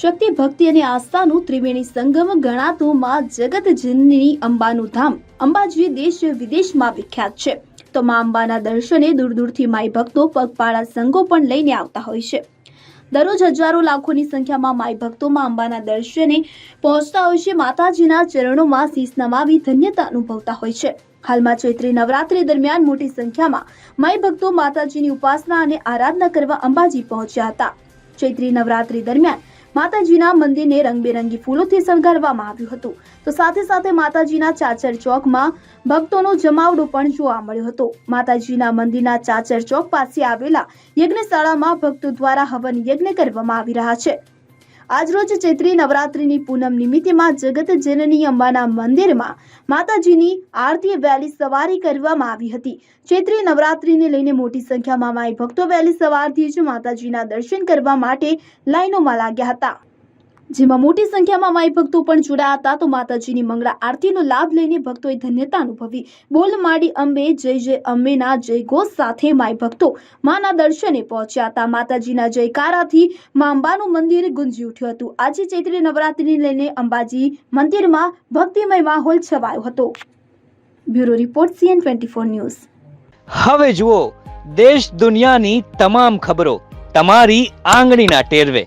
શક્તિ, ભક્તિ અને આસ્થાનું ત્રિવેણી સંગમ ગણાતું માં જગતજનની અંબાનું ધામ. અંબાજી દેશ વિદેશમાં વિખ્યાત છે. તો માં અંબાના દર્શને દૂર દૂરથી માઈ ભક્તો પગપાળા સંઘો પણ લઈને આવતા હોય છે. દરરોજ હજારો લાખોની સંખ્યામાં માઈ ભક્તો માં અંબાના દર્શને પહોંચતા હોય છે. માતાજીના ચરણોમાં શીશ નમાવી ધન્યતા અનુભવતા હોય છે. હાલમાં ચૈત્રી નવરાત્રી દરમિયાન મોટી સંખ્યામાં માઈ ભક્તો માતાજીની ઉપાસના અને આરાધના કરવા અંબાજી પહોંચ્યા હતા. ચૈત્રી નવરાત્રી દરમિયાન માતાજીના મંદિરને રંગબેરંગી ફૂલોથી શણગારવામાં આવ્યું હતું. તો સાથે સાથે માતાજીના ચાચર ચોકમાં ભક્તોનો જમાવડો પણ જોવા મળ્યો હતો. માતાજીના મંદિરના ચાચર ચોક પાસે આવેલા યજ્ઞશાળામાં ભક્તો દ્વારા હવન યજ્ઞ કરવામાં આવી રહ્યા છે. આજરોજ ચૈત્રી નવરાત્રિની પૂનમ નિમિત્તેમાં જગત જનની અંબાના મંદિરમાં માતાજીની આરતી વહેલી સવારી કરવામાં આવી હતી. ચૈત્રી નવરાત્રિને લઈને મોટી સંખ્યામાં માઈ ભક્તો વહેલી સવારથી જ માતાજીના દર્શન કરવા માટે લાઈનોમાં લાગ્યા હતા. જેમાં મોટી સંખ્યામાં માઈ ભક્તો પણ જોડાયા હતા, તો માતાજીની મંગળા આરતીનો લાભ લઈને ભક્તોએ ધન્યતા અનુભવી. બોલ માડી અંબે, જય જય અંબેના, જય ઘોષ સાથે માઈ ભક્તો માના દર્શને પહોંચ્યા હતા. માતાજીના જયકારાથી મા અંબાનું મંદિર ગુંજી ઉઠ્યું હતું. આજે ચૈત્રી નવરાત્રિને લઈને અંબાજી મંદિરમાં ભક્તિમય માહોલ છવાયો હતો. Bureau report CN twenty four news. હવે જુઓ, દેશ દુનિયાની તમામ ખબરો તમારી આંગળીના ટેરવે.